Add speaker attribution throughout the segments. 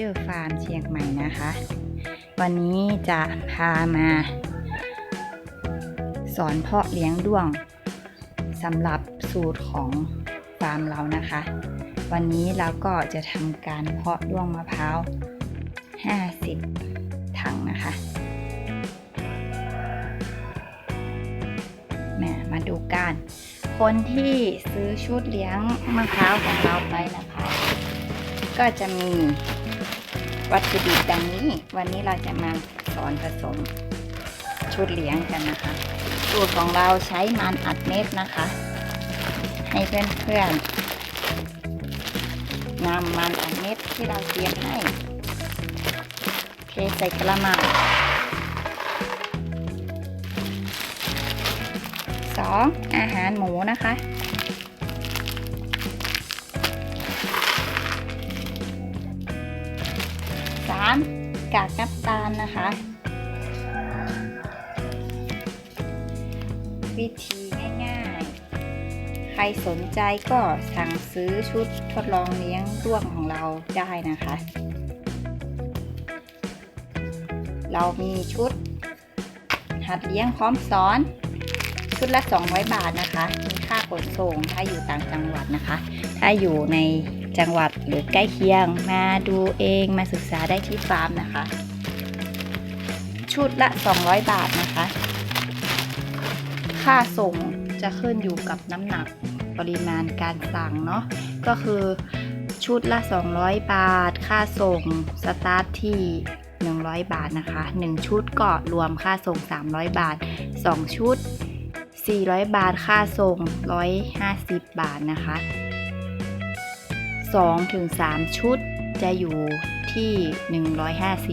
Speaker 1: เจอร์ฟาร์มเชียงใหม่นะคะ วันนี้จะพามา สอนเพาะเลี้ยงด้วงสำหรับสูตรของฟาร์มเรานะคะ วันนี้เราก็จะทำการเพาะด้วงมะพร้าว 50 ถังนะคะแม่มาดูกันคนที่ซื้อชุดเลี้ยงมะพร้าวของเราไปนะคะ ก็จะมี วัตถุดิบดังนี้ วันนี้เราจะมาสอนผสมชุดเลี้ยงกันนะคะสูตรของเราใช้มันอัดเม็ดนะคะ ให้เพื่อนๆนำมันอัดเม็ดที่เราเตรียมให้ เทใส่กระมังสองอาหารหมูนะคะ กากน้ำตาลนะคะ วิธีง่ายๆ ใครสนใจก็สั่งซื้อชุดทดลองเลี้ยงด้วงของเราได้นะคะ เรามีชุด หัดเลี้ยงพร้อมสอน ชุดละ 200 บาทนะคะ มีค่าขนส่งถ้าอยู่ต่างจังหวัดนะคะ ถ้าอยู่ในจังหวัดหรือใกล้เคียงมาดูเองมาศึกษาได้ที่ฟาร์มนะคะ ชุดละ 200 บาทนะคะ ค่าส่งจะขึ้นอยู่กับน้ำหนักปริมาณการสั่งเนาะก็คือชุดละ 200 บาท ค่าส่งสตาร์ทที่ 100 บาทนะคะ 1 ชุดก็รวมค่าส่ง 300 บาท 2 ชุด 400 บาท ค่าส่ง 150 บาทนะคะ 2ถึง3ชุดจะอยู่ที่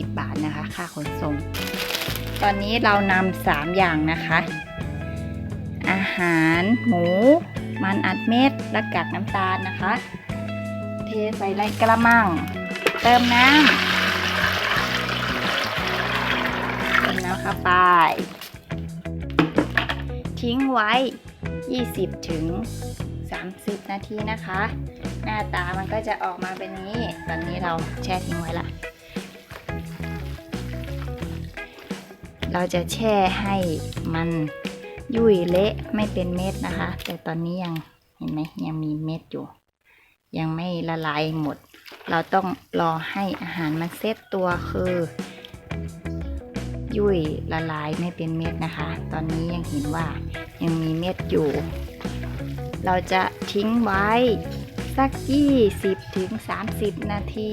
Speaker 1: 150 บาทนะคะ ค่าขนส่ง ตอนนี้เรานำ3อย่างนะคะ อาหารหมู มันอัดเม็ดและกากน้ำตาลนะคะ เทใส่ในกระมัง เติมน้ำเติมน้ำเข้าไป ทิ้งไว้ 20 ถึง 30 นาทีนะคะ หน้าตามันก็จะออกมาเป็นนี้ตอนนี้เราแช่ทิ้งไว้ละ เราจะแช่ให้มันยุ่ยเละไม่เป็นเม็ดนะคะ แต่ตอนนี้ยังเห็นไหมยังมีเม็ดอยู่ ยังไม่ละลายหมด เราต้องรอให้อาหารมันเซตตัวคือ ยุ่ยละลายไม่เป็นเม็ดนะคะ ตอนนี้ยังเห็นว่ายังมีเม็ดอยู่ เราจะทิ้งไว้ สัก 20ถึง30 นาที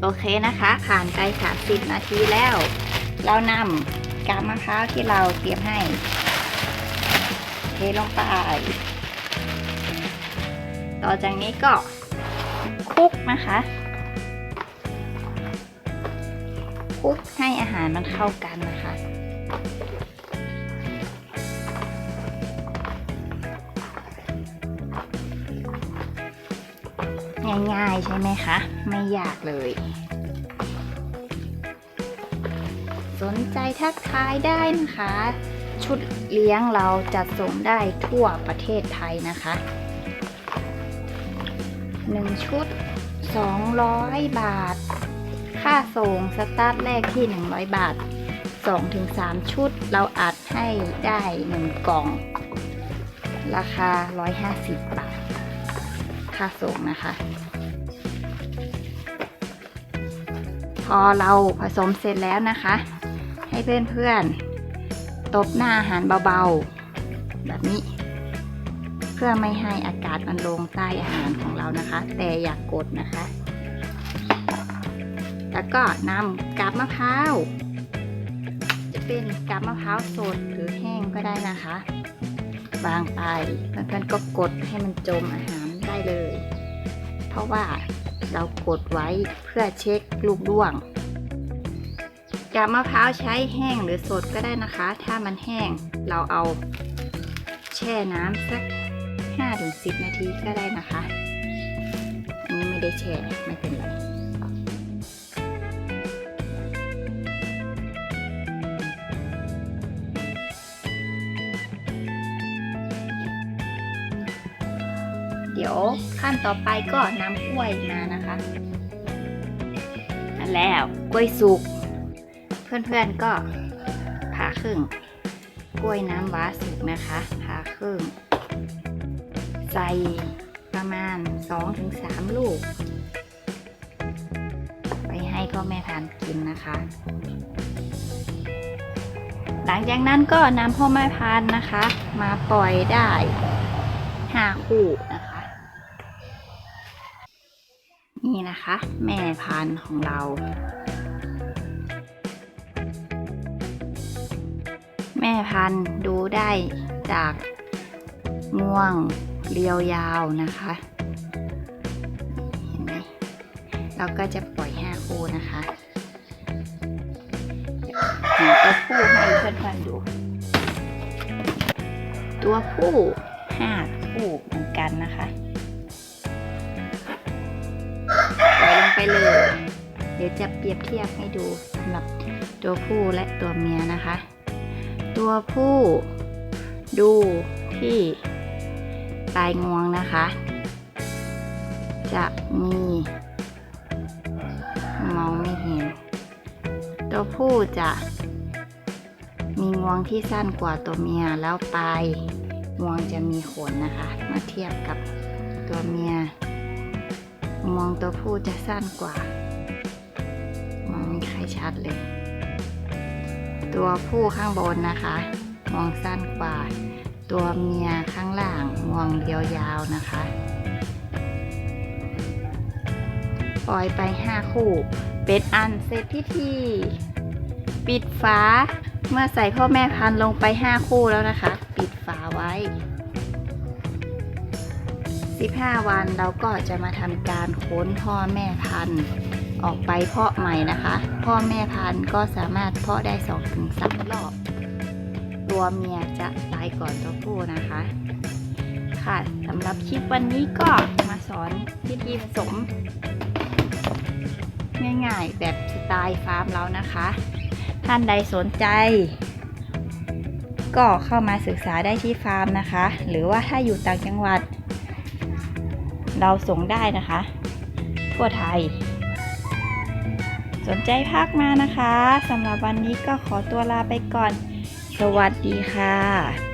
Speaker 1: โอเคนะคะ ผ่านไป 30 นาทีแล้ว เรานำกาบมะพร้าวที่เราเตรียมให้ เทลงไป ต่อจากนี้ก็คลุกนะคะคลุกให้อาหารมันเข้ากันนะคะ ง่ายๆใช่ไหมคะ ไม่ยากเลย สนใจทักทายได้นะคะ ชุดเลี้ยงเราจัดส่งได้ทั่วประเทศไทยนะคะ1ชุด 200 บาท ค่าส่งสตาร์ทแรกที่ 100 บาท 2-3 ชุด เราอัดให้ได้ 1 กล่อง ราคา 150 บาท ค่าส่งนะคะ พอเราผสมเสร็จแล้วนะคะ ให้เพื่อนๆ ตบหน้าอาหารเบาๆ แบบนี้ เพื่อไม่ให้อากาศมันลงใต้อาหารของเรานะคะ แต่อย่ากกดนะคะ แล้วก็นำกาบมะพร้าว เป็นกาบมะพร้าวสดหรือแห้งก็ได้นะคะวางไปเพื่อนๆก็กดให้มันจมอาหารได้เลย เพราะว่าเรากดไว้เพื่อเช็คลูกด้วงกาบมะพร้าวใช้แห้งหรือสดก็ได้นะคะ ถ้ามันแห้งเราเอาแช่น้ำสัก 5-10 นาทีก็ได้นะคะ อันนี้ไม่ได้แช่ไม่เป็นไร เดี๋ยวขั้นต่อไปก็นำกล้วยมานะคะนั่นแล้วกล้วยสุก เพื่อนๆก็ผ่าครึ่ง กล้วยน้ำว้าสุกนะคะผ่าครึ่ง ใส่ประมาณ 2-3 ลูก ไปให้พ่อแม่ทานกินนะคะ หลังจากนั้นก็นำพ่อแม่พันนะคะ มาปล่อยได้หาคู่ นะคะ แม่พันธุ์ของเรา แม่พันธุ์ดูได้จากงวงเรียวยาวนะคะเห็นไหมเราก็จะปล่อยห้าคู่นะคะหาตัวผู้ให้เพื่อนๆดูตัวผู้ห้าคู่เหมือนกันนะคะ เลย เดี๋ยวจะเปรียบเทียบให้ดูสำหรับตัวผู้และตัวเมียนะคะ ตัวผู้ดูที่ปลายงวงนะคะ จะมีมองไม่เห็น ตัวผู้จะมีงวงที่สั้นกว่าตัวเมียแล้วปลายงวงจะมีขนนะคะ เมื่อเทียบกับตัวเมีย องตัวผู้จะสั้นกว่า มองไม่ค่อยชัดเลย ตัวผู้ข้างบนนะคะ มองสั้นกว่า ตัวเมียข้างล่างมองยาวๆนะคะ ปล่อยไป 5 คู่ เป็นอันเสร็จพิธี ปิดฝา เมื่อใส่พ่อแม่พันธุ์ลงไป 5 คู่แล้วนะคะ ปิดฝาไว้ 15 วันเราก็จะมาทำการค้นพ่อแม่พันธุ์ออกไปเพาะใหม่นะคะ พ่อแม่พันธุ์ก็สามารถเพาะได้2-3รอบ ตัวเมียจะตายก่อนตัวผู้นะคะ ค่ะสำหรับคลิปวันนี้ก็มาสอนวิธีผสม ง่ายๆแบบสไตล์ฟาร์มเรานะคะ ท่านใดสนใจก็เข้ามาศึกษาได้ที่ฟาร์มนะคะ หรือว่าถ้าอยู่ต่างจังหวัด เราส่งได้นะคะ ทั่วไทย สนใจพักมานะคะสำหรับวันนี้ก็ขอตัวลาไปก่อน สวัสดีค่ะ